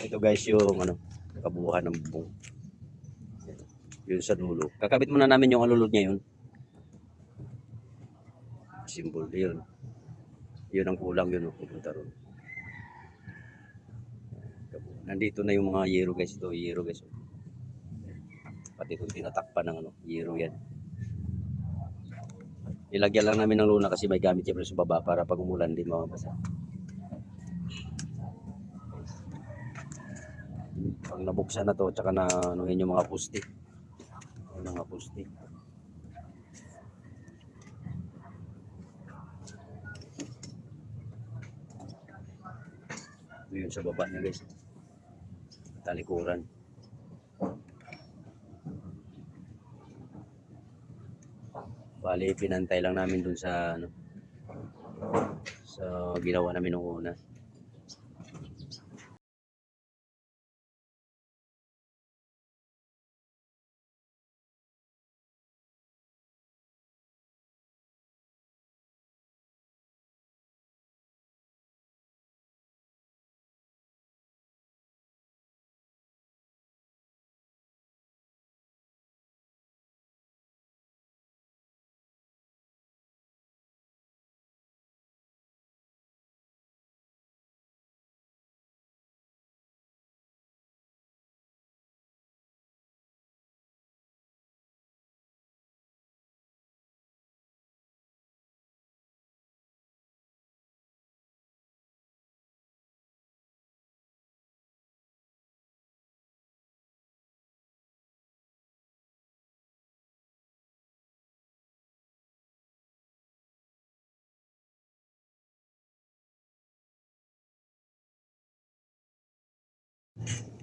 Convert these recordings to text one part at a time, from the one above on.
Ito guys yung ano, kabuuan ng bubong. Yun sa dulo. Kakabit muna namin yung alulod niya yun. Symbol yun. Yun ang kulang yun. Pupunta ron. Nandito na yung mga yero guys. Ito yero guys. Pati itong tinatakpan ng ano, yero yan. Ilagyan lang namin ng luna kasi may gamit siyempre sa baba para pag umulan di mababasa. Pag nabuksan na to, tsaka na anuhin yung mga pusti. Mga pusti. Ito yun sa baba niya guys. Talikuran. Bali, pinantay lang namin dun sa ano sa ginawa namin nung una.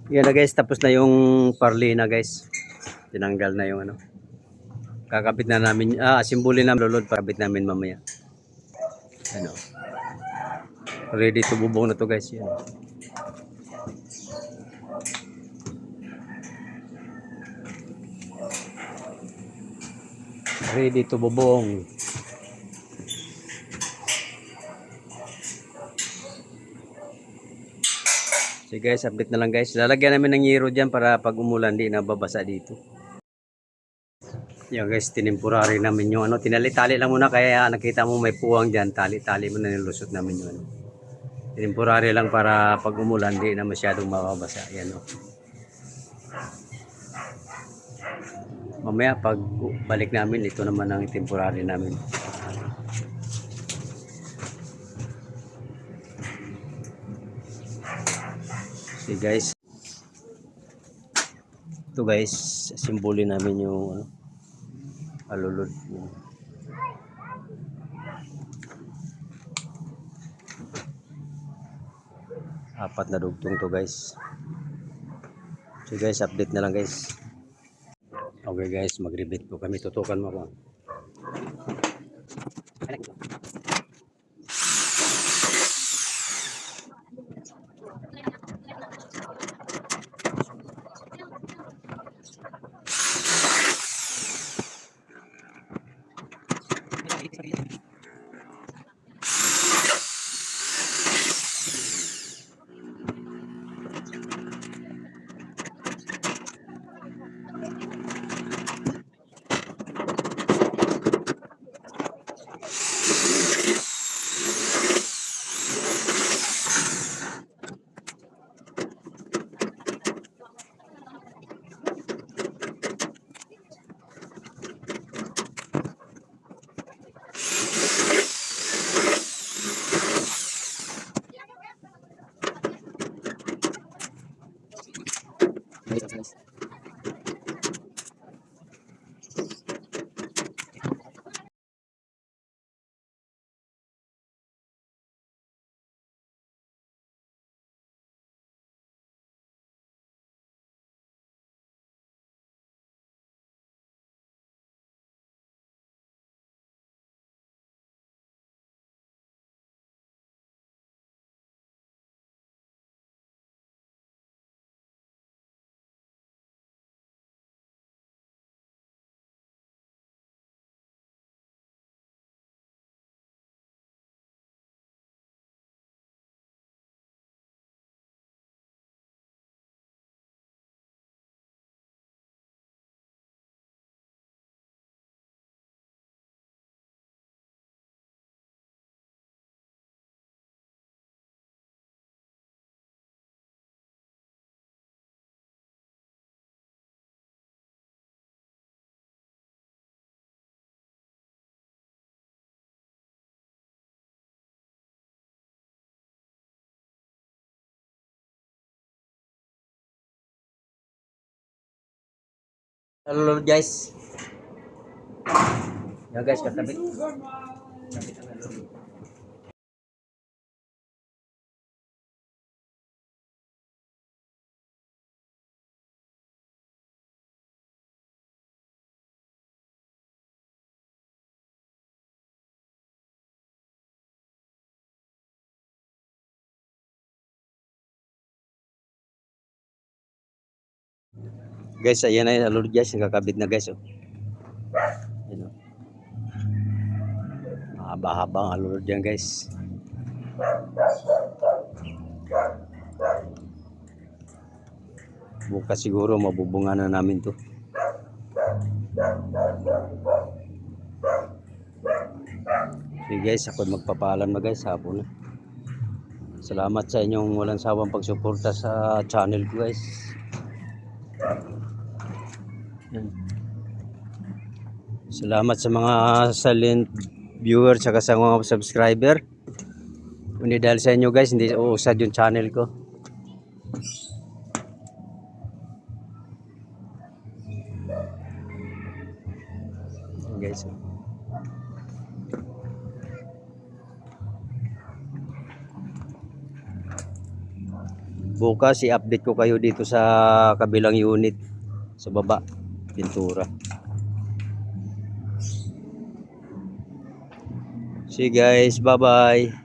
Yan na guys, tapos na yung parli na guys. Tinanggal na yung ano. Kakabit na namin, ah, simbulin namin lulod, pakabit namin mamaya. Ano. Ready to bubong na to guys. Yan. Ready to bubong. So guys, update na lang guys. Lalagyan namin ng yero dyan para pag umulan di nababasa dito. Yan guys, tinimporary namin yung ano, tinali-tali lang muna kaya nakita mo may puwang dyan, tali-tali mo na nilusot namin yung ano. Lang para pag umulan di na masyadong mababasa. Yan o. Mamaya pag balik namin, ito naman ang temporary namin. See guys. Ito guys, simbolin namin yung ano, alulod. Apat na dugtong to guys. So guys, update na lang guys. Okay guys, mag-rebate po kami. Tutukan mo ako. gracias. Hello guys. Yan guys, katabit. Guys, ayan na yung alur guys, nakakabit na guys. Oh. Ayan oh. Mahaba-haba ang alur dyan guys. Bukas siguro mabubunga na namin to. Sige guys, ako magpapaalam na guys, hapon na. Salamat sa inyong walang sawang pagsuporta sa channel ko guys. Salamat sa mga silent viewer at sa mga subscriber. Kundi dahil sa inyo guys, hindi uusad yung channel ko. Guys. oh. Bukas i-update ko kayo dito sa kabilang unit sa baba pintura. See you guys, bye-bye.